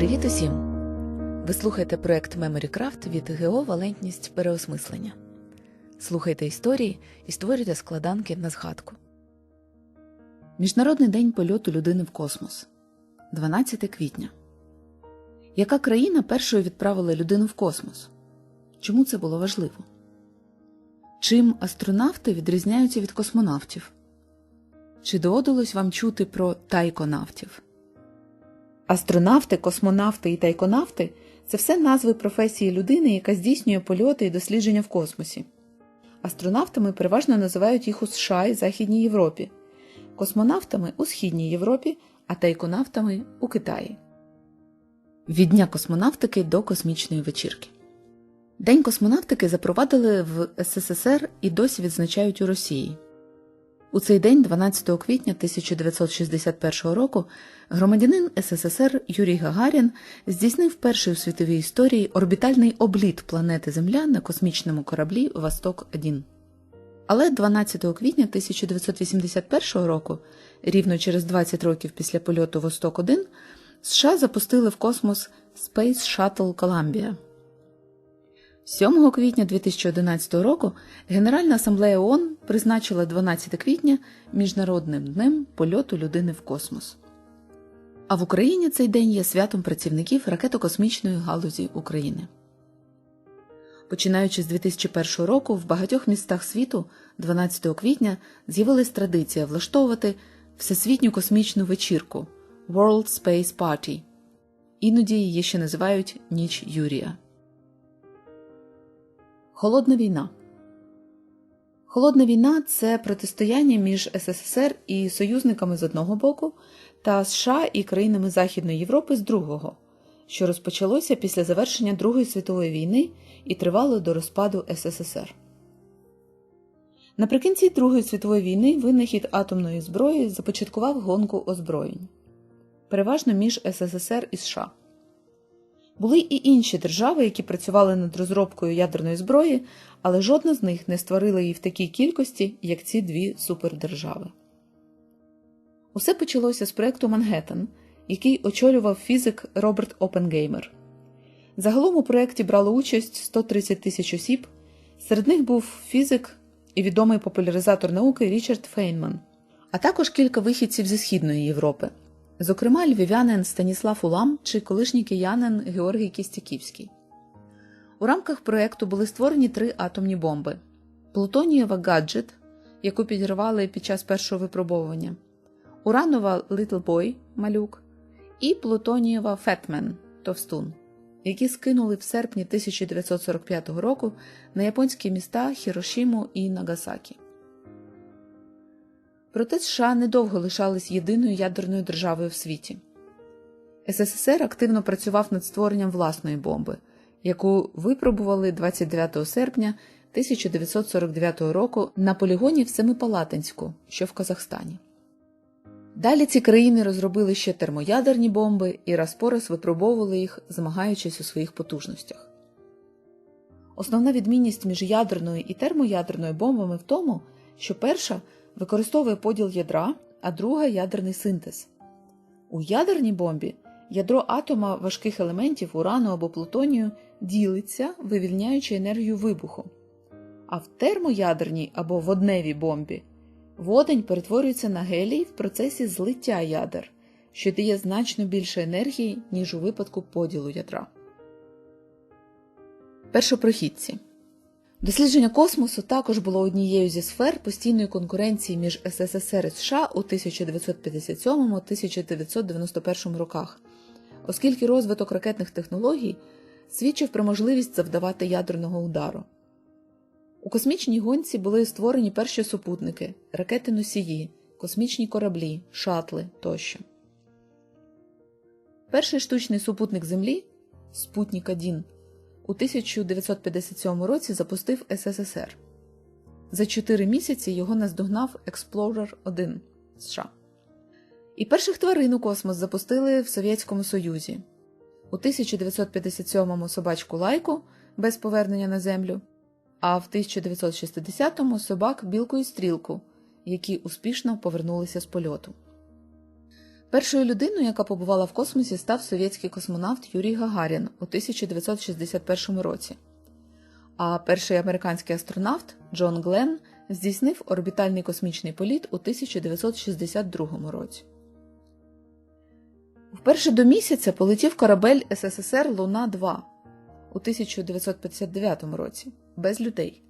Привіт усім! Ви слухаєте проект MemoryCraft від ГО Валентність переосмислення. Слухайте історії і створюйте складанки на згадку. Міжнародний день польоту людини в космос 12 квітня. Яка країна першою відправила людину в космос? Чому це було важливо? Чим астронавти відрізняються від космонавтів? Чи доводилось вам чути про тайконавтів? Астронавти, космонавти і тайконавти це все назви професії людини, яка здійснює польоти і дослідження в космосі. Астронавтами переважно називають їх у США і Західній Європі, космонавтами у Східній Європі, а тайконавтами у Китаї. Від Дня космонавтики до космічної вечірки. День космонавтики запровадили в СССР і досі відзначають у Росії. У цей день, 12 квітня 1961 року, громадянин СССР Юрій Гагарін здійснив перший у світовій історії орбітальний обліт планети Земля на космічному кораблі Восток-1. Але 12 квітня 1981 року, рівно через 20 років після польоту Восток-1, США запустили в космос Space Shuttle Columbia. 7 квітня 2011 року Генеральна асамблея ООН призначила 12 квітня Міжнародним днем польоту людини в космос. А в Україні цей день є святом працівників ракетокосмічної галузі України. Починаючи з 2001 року, в багатьох містах світу 12 квітня з'явилась традиція влаштовувати Всесвітню космічну вечірку World Space Party. Іноді її ще називають Ніч Юрія. Холодна війна. Холодна війна це протистояння між СССР і союзниками з одного боку та США і країнами Західної Європи з другого, що розпочалося після завершення Другої світової війни і тривало до розпаду СССР. Наприкінці Другої світової війни винахід атомної зброї започаткував гонку озброєнь, переважно між СССР і США. Були і інші держави, які працювали над розробкою ядерної зброї, але жодна з них не створила її в такій кількості, як ці дві супердержави. Усе почалося з проєкту Мангеттен, який очолював фізик Роберт Опенгеймер. Загалом у проєкті брало участь 130 тисяч осіб, серед них був фізик і відомий популяризатор науки Річард Фейнман, а також кілька вихідців зі Східної Європи зокрема львів'янин Станіслав Улам чи колишній киянин Георгій Кістяківський. У рамках проєкту були створені три атомні бомби: Плутонієва гаджет, яку підірвали під час першого випробовування, Уранова Boy малюк і Плутонієва Фетмен Товстун, які скинули в серпні 1945 року на японські міста Хірошіму і Нагасакі. Проте США недовго лишались єдиною ядерною державою в світі. СССР активно працював над створенням власної бомби, яку випробували 29 серпня 1949 року на полігоні в Семипалатинську, що в Казахстані. Далі ці країни розробили ще термоядерні бомби і раз по раз випробовували їх, змагаючись у своїх потужностях. Основна відмінність між ядерною і термоядерною бомбами в тому, що перша використовує поділ ядра, а друга ядерний синтез. У ядерній бомбі ядро атома важких елементів урану або плутонію ділиться, вивільняючи енергію вибуху. А в термоядерній або водневій бомбі водень перетворюється на гелій в процесі злиття ядер, що дає значно більше енергії, ніж у випадку поділу ядра. Першопрохідці Дослідження космосу також було однією зі сфер постійної конкуренції між СССР і США у 1957-1991 роках, оскільки розвиток ракетних технологій свідчив про можливість завдавати ядерного удару. У космічній гонці були створені перші супутники, ракети носії, космічні кораблі, шатли тощо. Перший штучний супутник Землі Спутник 1 у 1957 році запустив СССР. За чотири місяці його наздогнав Explorer 1 США. І перших тварин у космос запустили в Совєтському Союзі. У 1957-му собачку лайку без повернення на землю, а в 1960-му собак білку і стрілку, які успішно повернулися з польоту. Першою людиною, яка побувала в космосі, став совєтський космонавт Юрій Гагарін у 1961 році. А перший американський астронавт Джон Гленн здійснив орбітальний космічний політ у 1962 році. Вперше до місяця полетів корабель СССР Луна 2 у 1959 році без людей.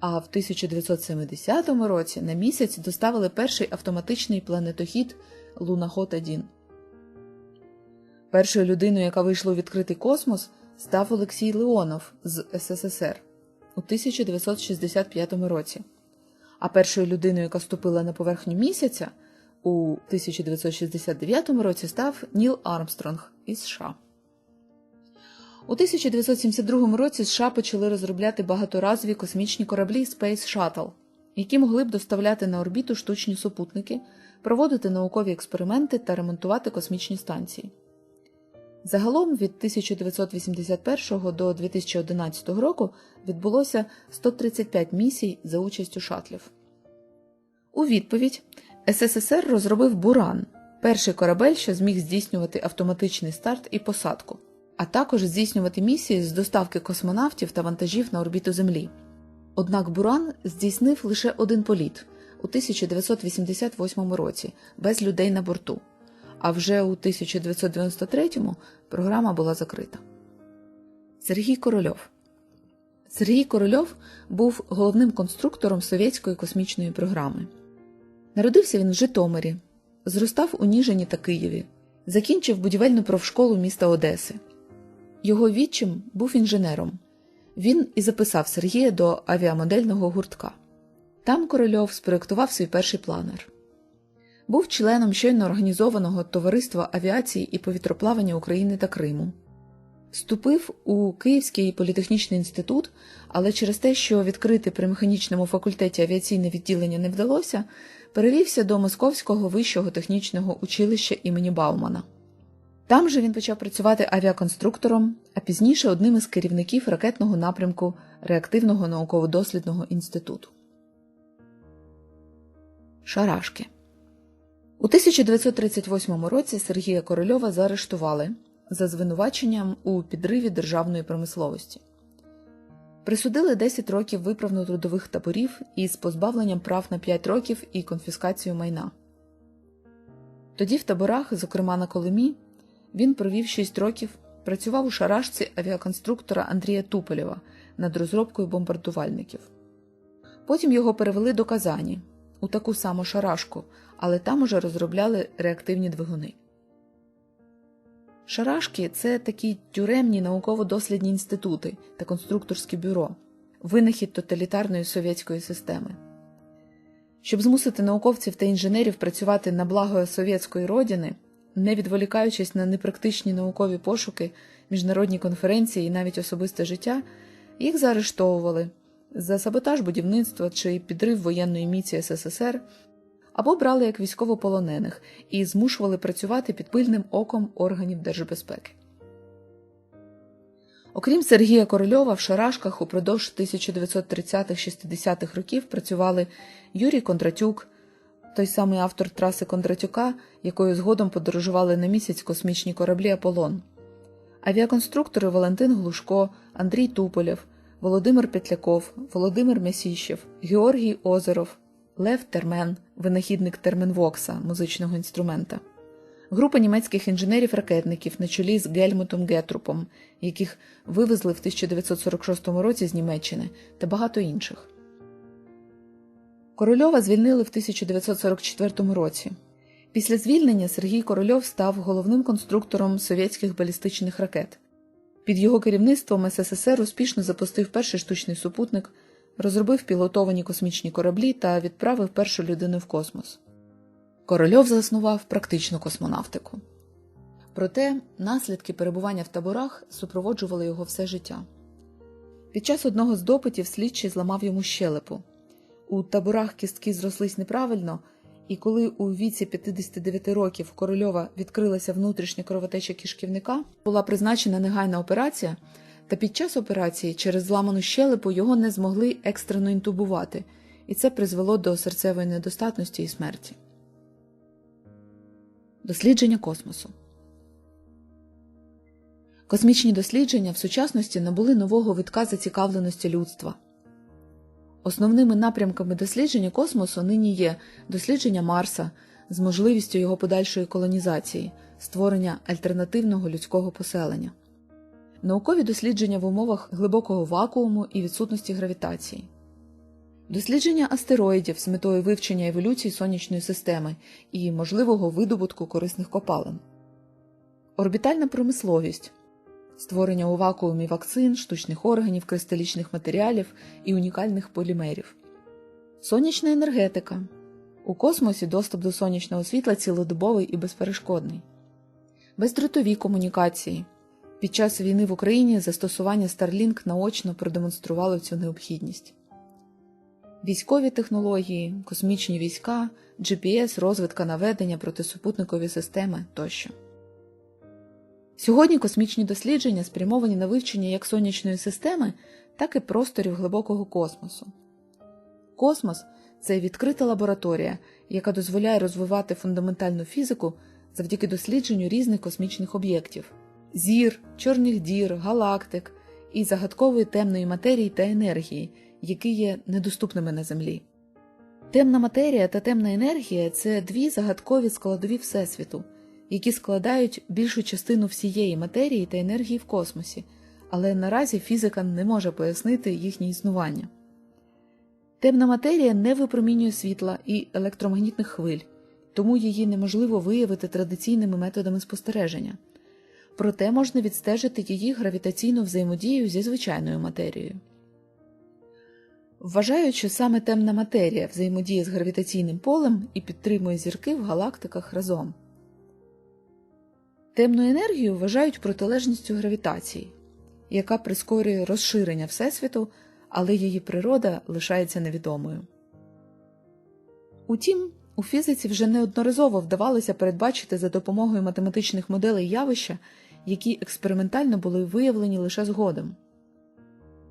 А в 1970 році на місяць доставили перший автоматичний планетохід Луноход 1 Першою людиною, яка вийшла у відкритий космос, став Олексій Леонов з СССР у 1965 році. А першою людиною, яка ступила на поверхню місяця у 1969 році, став Ніл Армстронг із США. У 1972 році США почали розробляти багаторазові космічні кораблі Space Shuttle, які могли б доставляти на орбіту штучні супутники, проводити наукові експерименти та ремонтувати космічні станції. Загалом від 1981 до 2011 року відбулося 135 місій за участю шатлів. У відповідь СССР розробив Буран перший корабель, що зміг здійснювати автоматичний старт і посадку, а також здійснювати місії з доставки космонавтів та вантажів на орбіту Землі. Однак Буран здійснив лише один політ у 1988 році без людей на борту а вже у 1993-му програма була закрита. Сергій Корольов Сергій Корольов був головним конструктором совєтської космічної програми. Народився він в Житомирі, зростав у Ніжині та Києві, закінчив будівельну профшколу міста Одеси. Його відчим був інженером. Він і записав Сергія до авіамодельного гуртка. Там Корольов спроектував свій перший планер. Був членом щойно організованого Товариства авіації і повітроплавання України та Криму. Вступив у Київський політехнічний інститут, але через те, що відкрити при механічному факультеті авіаційне відділення не вдалося, перевівся до Московського вищого технічного училища імені Баумана. Там же він почав працювати авіаконструктором, а пізніше одним із керівників ракетного напрямку Реактивного науково-дослідного інституту. Шарашки у 1938 році Сергія Корольова заарештували за звинуваченням у підриві державної промисловості. Присудили 10 років виправно-трудових таборів із позбавленням прав на 5 років і конфіскацію майна. Тоді в таборах, зокрема на Колимі, він провів 6 років, працював у шарашці авіаконструктора Андрія Туполєва над розробкою бомбардувальників. Потім його перевели до Казані у таку саму шарашку, але там уже розробляли реактивні двигуни. Шарашки це такі тюремні науково-дослідні інститути та конструкторське бюро, винахід тоталітарної совєтської системи. Щоб змусити науковців та інженерів працювати на благо совєтської родини, не відволікаючись на непрактичні наукові пошуки, міжнародні конференції і навіть особисте життя, їх заарештовували за саботаж будівництва чи підрив воєнної міції СССР або брали як військовополонених і змушували працювати під пильним оком органів держбезпеки. Окрім Сергія Корольова, в Шарашках упродовж 1930-60-х років працювали Юрій Кондратюк, той самий автор траси Кондратюка, якою згодом подорожували на місяць космічні кораблі Аполлон, авіаконструктори Валентин Глушко, Андрій Туполєв, Володимир Петляков, Володимир Мясіщев, Георгій Озеров, Лев Термен, винахідник терменвокса, музичного інструмента, група німецьких інженерів-ракетників на чолі з Гельмутом Гетрупом, яких вивезли в 1946 році з Німеччини, та багато інших. Корольова звільнили в 1944 році. Після звільнення Сергій Корольов став головним конструктором совєтських балістичних ракет. Під його керівництвом СССР успішно запустив перший штучний супутник розробив пілотовані космічні кораблі та відправив першу людину в космос. Корольов заснував практичну космонавтику. Проте наслідки перебування в таборах супроводжували його все життя. Під час одного з допитів слідчий зламав йому щелепу. У таборах кістки зрослись неправильно, і коли у віці 59 років корольова відкрилася внутрішня кровотеча кишківника, була призначена негайна операція. Та під час операції через зламану щелепу його не змогли екстрено інтубувати, і це призвело до серцевої недостатності і смерті. Дослідження космосу. Космічні дослідження в сучасності набули нового витка зацікавленості людства. Основними напрямками дослідження космосу нині є дослідження Марса з можливістю його подальшої колонізації, створення альтернативного людського поселення, наукові дослідження в умовах глибокого вакууму і відсутності гравітації, дослідження астероїдів з метою вивчення еволюції сонячної системи і можливого видобутку корисних копалин, орбітальна промисловість. Створення у вакуумі вакцин, штучних органів, кристалічних матеріалів і унікальних полімерів, сонячна енергетика. У космосі доступ до сонячного світла цілодобовий і безперешкодний, бездротові комунікації. Під час війни в Україні застосування Starlink наочно продемонструвало цю необхідність. Військові технології, космічні війська, GPS, розвитка наведення, протисупутникові системи тощо. Сьогодні космічні дослідження спрямовані на вивчення як сонячної системи, так і просторів глибокого космосу. Космос це відкрита лабораторія, яка дозволяє розвивати фундаментальну фізику завдяки дослідженню різних космічних об'єктів зір, чорних дір, галактик і загадкової темної матерії та енергії, які є недоступними на Землі. Темна матерія та темна енергія це дві загадкові складові Всесвіту, які складають більшу частину всієї матерії та енергії в космосі, але наразі фізика не може пояснити їхнє існування. Темна матерія не випромінює світла і електромагнітних хвиль, тому її неможливо виявити традиційними методами спостереження. Проте можна відстежити її гравітаційну взаємодію зі звичайною матерією. Вважають, що саме темна матерія взаємодіє з гравітаційним полем і підтримує зірки в галактиках разом. Темну енергію вважають протилежністю гравітації, яка прискорює розширення Всесвіту, але її природа лишається невідомою. Утім, у фізиці вже неодноразово вдавалося передбачити за допомогою математичних моделей явища, які експериментально були виявлені лише згодом.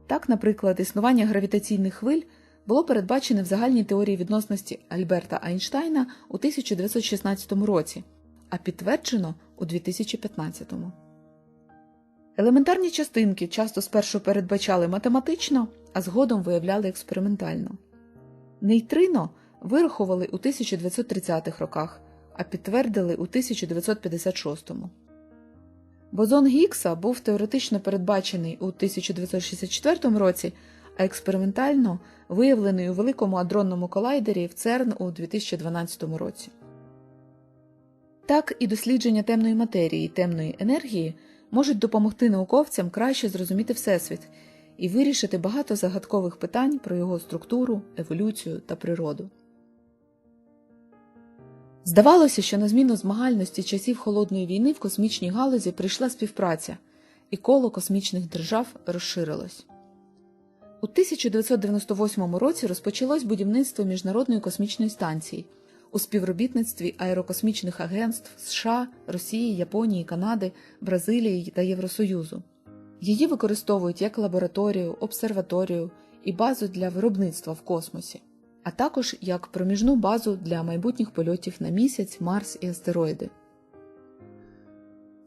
Так, наприклад, існування гравітаційних хвиль було передбачене в загальній теорії відносності Альберта Айнштайна у 1916 році, а підтверджено у 2015-му. Елементарні частинки часто спершу передбачали математично, а згодом виявляли експериментально. Нейтрино вирахували у 1930-х роках, а підтвердили у 1956-му. Бозон Гікса був теоретично передбачений у 1964 році, а експериментально виявлений у великому адронному колайдері в ЦЕРН у 2012 році. Так і дослідження темної матерії і темної енергії можуть допомогти науковцям краще зрозуміти Всесвіт і вирішити багато загадкових питань про його структуру, еволюцію та природу. Здавалося, що на зміну змагальності часів холодної війни в космічній галузі прийшла співпраця, і коло космічних держав розширилось. У 1998 році розпочалось будівництво Міжнародної космічної станції у співробітництві аерокосмічних агентств США, Росії, Японії, Канади, Бразилії та Євросоюзу. Її використовують як лабораторію, обсерваторію і базу для виробництва в космосі, а також як проміжну базу для майбутніх польотів на місяць, Марс і астероїди.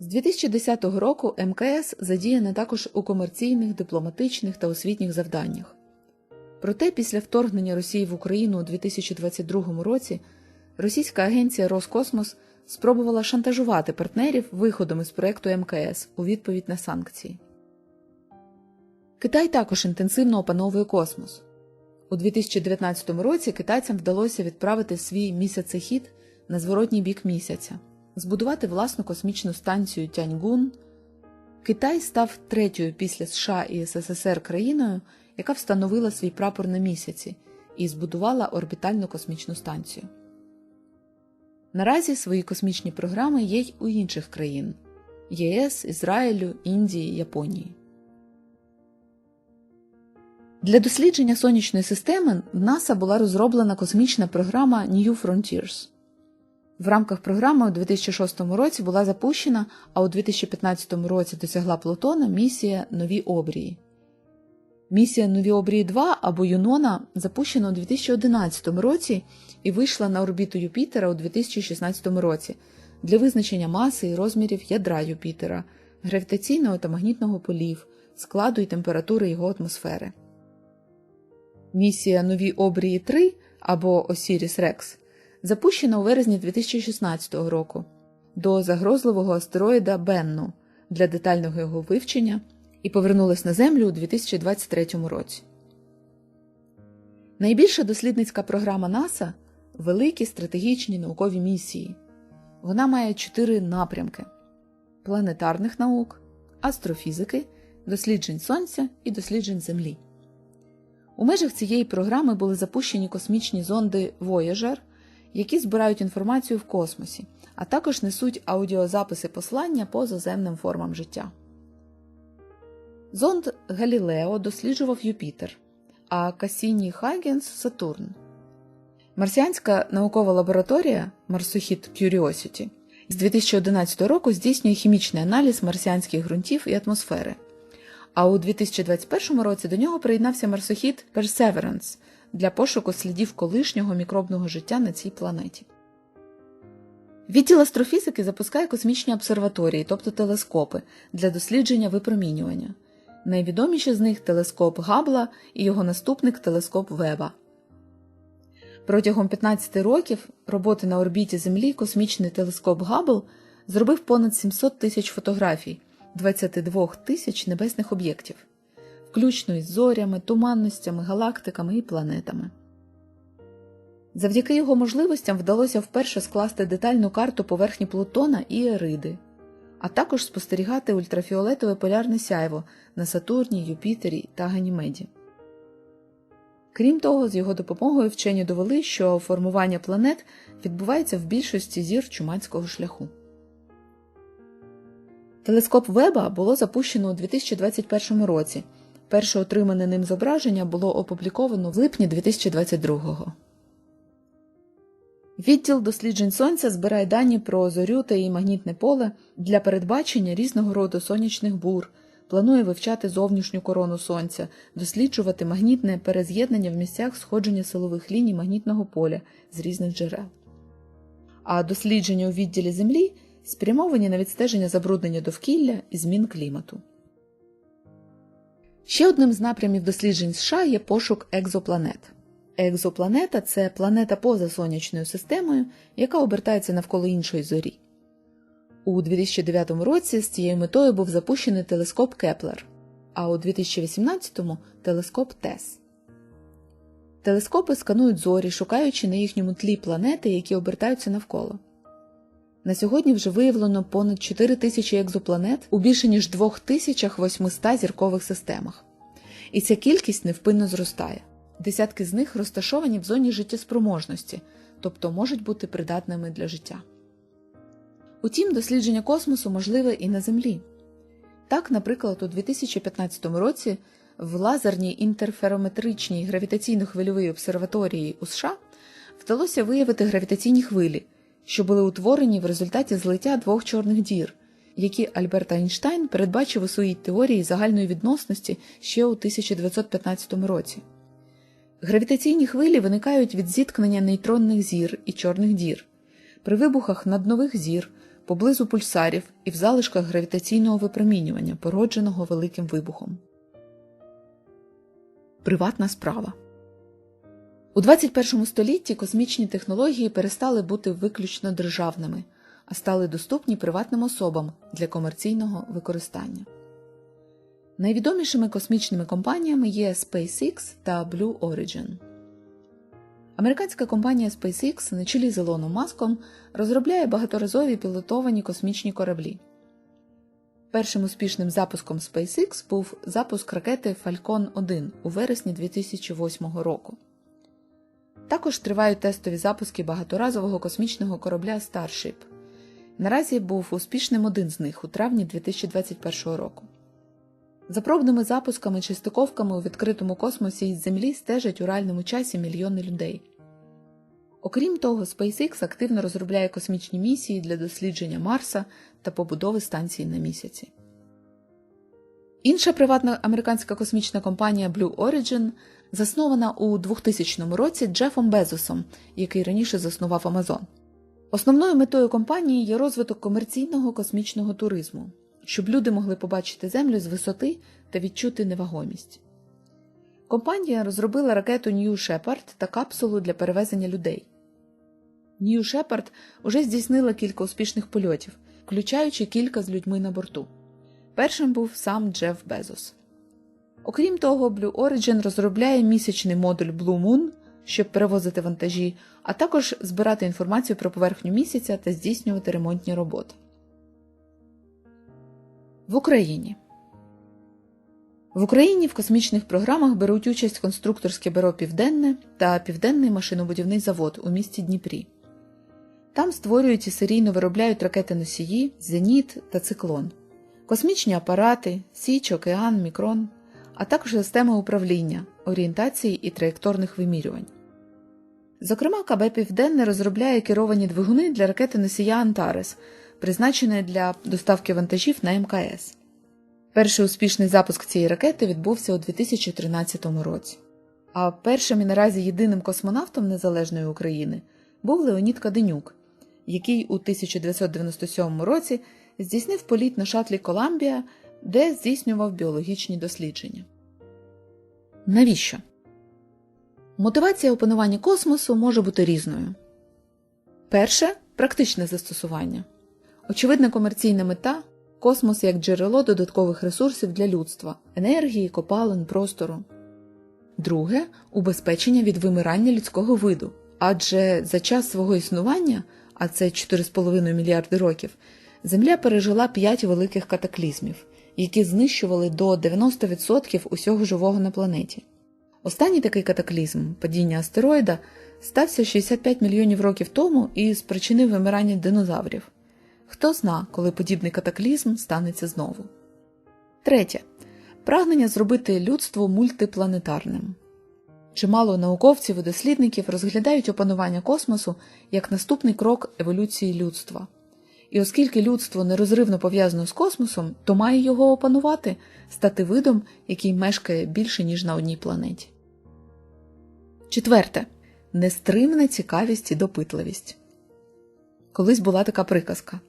З 2010 року МКС задіяна також у комерційних, дипломатичних та освітніх завданнях. Проте після вторгнення Росії в Україну у 2022 році російська агенція Роскосмос спробувала шантажувати партнерів виходом із проєкту МКС у відповідь на санкції. Китай також інтенсивно опановує космос. У 2019 році китайцям вдалося відправити свій місяцехід на зворотній бік місяця, збудувати власну космічну станцію Тяньгун. Китай став третьою після США і СССР країною, яка встановила свій прапор на місяці і збудувала орбітальну космічну станцію. Наразі свої космічні програми є й у інших країн ЄС, Ізраїлю, Індії, Японії. Для дослідження сонячної системи в НАСА була розроблена космічна програма New Frontiers. В рамках програми у 2006 році була запущена, а у 2015 році досягла Плутона місія Нові обрії. Місія Нові обрії 2 або Юнона запущена у 2011 році і вийшла на орбіту Юпітера у 2016 році для визначення маси і розмірів ядра Юпітера, гравітаційного та магнітного полів, складу і температури його атмосфери. Місія Нові обрії 3 або Осіріс Рекс запущена у березні 2016 року до загрозливого астероїда Бенну для детального його вивчення і повернулась на Землю у 2023 році. Найбільша дослідницька програма НАСА великі стратегічні наукові місії. Вона має чотири напрямки: планетарних наук, астрофізики, досліджень Сонця і досліджень Землі. У межах цієї програми були запущені космічні зонди Voyager, які збирають інформацію в космосі, а також несуть аудіозаписи послання по заземним формам життя. Зонд Галілео досліджував Юпітер, а Касіні Хайгенс Сатурн. Марсіанська наукова лабораторія Марсохід Curiosity з 2011 року здійснює хімічний аналіз марсіанських ґрунтів і атмосфери. А у 2021 році до нього приєднався марсохід Perseverance для пошуку слідів колишнього мікробного життя на цій планеті. Відділ астрофізики запускає космічні обсерваторії, тобто телескопи, для дослідження випромінювання. Найвідоміші з них телескоп Габла і його наступник телескоп Веба. Протягом 15 років роботи на орбіті Землі космічний телескоп Габл зробив понад 700 тисяч фотографій 22 тисяч небесних об'єктів, включно із зорями, туманностями, галактиками і планетами. Завдяки його можливостям вдалося вперше скласти детальну карту поверхні Плутона і Ериди, а також спостерігати ультрафіолетове полярне сяйво на Сатурні, Юпітері та Ганімеді. Крім того, з його допомогою вчені довели, що формування планет відбувається в більшості зір чумацького шляху. Телескоп Веба було запущено у 2021 році. Перше отримане ним зображення було опубліковано в липні 2022-го. Відділ досліджень Сонця збирає дані про зорю та її магнітне поле для передбачення різного роду сонячних бур, планує вивчати зовнішню корону Сонця, досліджувати магнітне перез'єднання в місцях сходження силових ліній магнітного поля з різних джерел. А дослідження у відділі Землі спрямовані на відстеження забруднення довкілля і змін клімату. Ще одним з напрямів досліджень США є пошук екзопланет. Екзопланета це планета поза сонячною системою, яка обертається навколо іншої зорі. У 2009 році з цією метою був запущений телескоп Кеплер, а у 2018-му телескоп ТЕС. Телескопи сканують зорі, шукаючи на їхньому тлі планети, які обертаються навколо. На сьогодні вже виявлено понад 4 тисячі екзопланет у більше ніж 2800 зіркових системах. І ця кількість невпинно зростає. Десятки з них розташовані в зоні життєспроможності, тобто можуть бути придатними для життя. Утім, дослідження космосу можливе і на Землі. Так, наприклад, у 2015 році в лазерній інтерферометричній гравітаційно-хвильовій обсерваторії у США вдалося виявити гравітаційні хвилі, що були утворені в результаті злиття двох чорних дір, які Альберт Айнштайн передбачив у своїй теорії загальної відносності ще у 1915 році. Гравітаційні хвилі виникають від зіткнення нейтронних зір і чорних дір, при вибухах наднових зір, поблизу пульсарів і в залишках гравітаційного випромінювання, породженого великим вибухом. Приватна справа у 21 столітті космічні технології перестали бути виключно державними, а стали доступні приватним особам для комерційного використання. Найвідомішими космічними компаніями є SpaceX та Blue Origin. Американська компанія SpaceX на чолі з Ілоном Маском розробляє багаторазові пілотовані космічні кораблі. Першим успішним запуском SpaceX був запуск ракети Falcon 1 у вересні 2008 року. Також тривають тестові запуски багаторазового космічного корабля Starship. Наразі був успішним один з них у травні 2021 року. За пробними запусками чи стиковками у відкритому космосі із Землі стежать у реальному часі мільйони людей. Окрім того, SpaceX активно розробляє космічні місії для дослідження Марса та побудови станції на місяці. Інша приватна американська космічна компанія Blue Origin заснована у 2000 році Джефом Безосом, який раніше заснував Amazon. Основною метою компанії є розвиток комерційного космічного туризму, щоб люди могли побачити Землю з висоти та відчути невагомість. Компанія розробила ракету New Shepard та капсулу для перевезення людей. New Shepard уже здійснила кілька успішних польотів, включаючи кілька з людьми на борту. Першим був сам Джеф Безос. Окрім того, Blue Origin розробляє місячний модуль Blue Moon, щоб перевозити вантажі, а також збирати інформацію про поверхню місяця та здійснювати ремонтні роботи. В Україні в Україні в космічних програмах беруть участь конструкторське бюро Південне та Південний машинобудівний завод у місті Дніпрі. Там створюють і серійно виробляють ракети носії, Зеніт та циклон, космічні апарати, Січ, Океан, Мікрон, а також системи управління, орієнтації і траєкторних вимірювань. Зокрема, КБ Південне розробляє керовані двигуни для ракети носія Антарес, призначеної для доставки вантажів на МКС. Перший успішний запуск цієї ракети відбувся у 2013 році. А першим і наразі єдиним космонавтом Незалежної України був Леонід Каденюк, який у 1997 році здійснив політ на шатлі Коламбія, де здійснював біологічні дослідження. Навіщо? Мотивація опанування космосу може бути різною. Перше практичне застосування. Очевидна комерційна мета космос як джерело додаткових ресурсів для людства, енергії, копалин, простору. Друге убезпечення від вимирання людського виду. Адже за час свого існування, а це 4,5 мільярди років, Земля пережила 5 великих катаклізмів, які знищували до 90% усього живого на планеті. Останній такий катаклізм, падіння астероїда, стався 65 мільйонів років тому і спричинив вимирання динозаврів. Хто зна, коли подібний катаклізм станеться знову. Третє. Прагнення зробити людство мультипланетарним. Чимало науковців і дослідників розглядають опанування космосу як наступний крок еволюції людства. І оскільки людство нерозривно пов'язано з космосом, то має його опанувати, стати видом, який мешкає більше, ніж на одній планеті. Четверте. Нестримна цікавість і допитливість. Колись була така приказка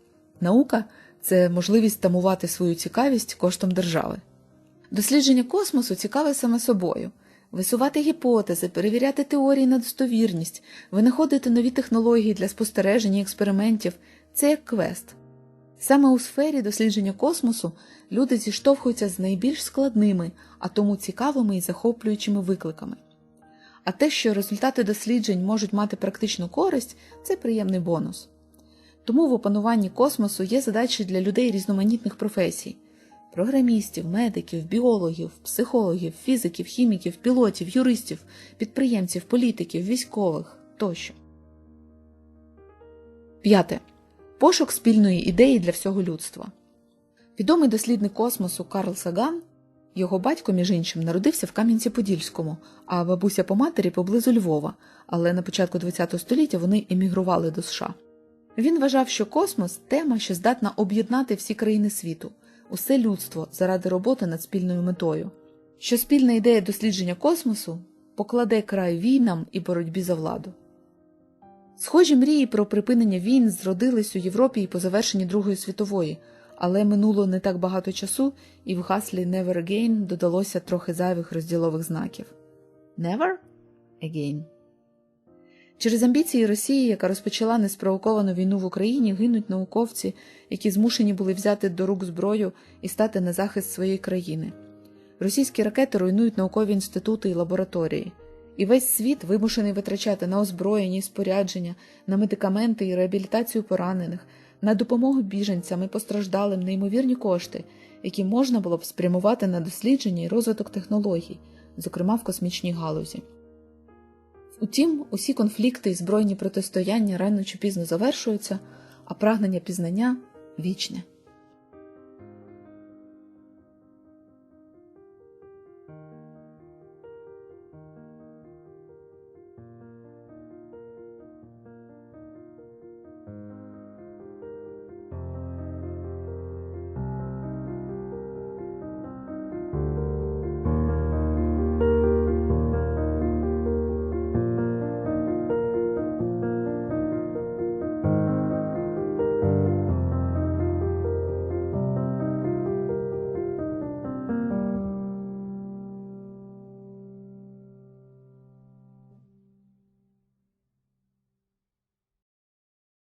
наука це можливість тамувати свою цікавість коштом держави. Дослідження космосу цікаве саме собою висувати гіпотези, перевіряти теорії на достовірність, винаходити нові технології для спостережень і експериментів це як квест. Саме у сфері дослідження космосу люди зіштовхуються з найбільш складними, а тому цікавими і захоплюючими викликами. А те, що результати досліджень можуть мати практичну користь, це приємний бонус. Тому в опануванні космосу є задачі для людей різноманітних професій програмістів, медиків, біологів, психологів, фізиків, хіміків, пілотів, юристів, підприємців, політиків, військових тощо. П'яте. Пошук спільної ідеї для всього людства. Відомий дослідник космосу Карл Саган, його батько, між іншим, народився в Кам'янці-Подільському, а бабуся по матері поблизу Львова, але на початку ХХ століття вони емігрували до США. Він вважав, що космос тема, що здатна об'єднати всі країни світу, усе людство заради роботи над спільною метою, що спільна ідея дослідження космосу покладе край війнам і боротьбі за владу. Схожі мрії про припинення війн зродились у Європі і по завершенні Другої світової, але минуло не так багато часу, і в гаслі Never Again додалося трохи зайвих розділових знаків. Never Again. Через амбіції Росії, яка розпочала неспровоковану війну в Україні, гинуть науковці, які змушені були взяти до рук зброю і стати на захист своєї країни. Російські ракети руйнують наукові інститути і лабораторії, і весь світ вимушений витрачати на озброєння і спорядження, на медикаменти і реабілітацію поранених, на допомогу біженцям і постраждалим неймовірні кошти, які можна було б спрямувати на дослідження і розвиток технологій, зокрема в космічній галузі. Утім, усі конфлікти і збройні протистояння рано чи пізно завершуються, а прагнення пізнання вічне.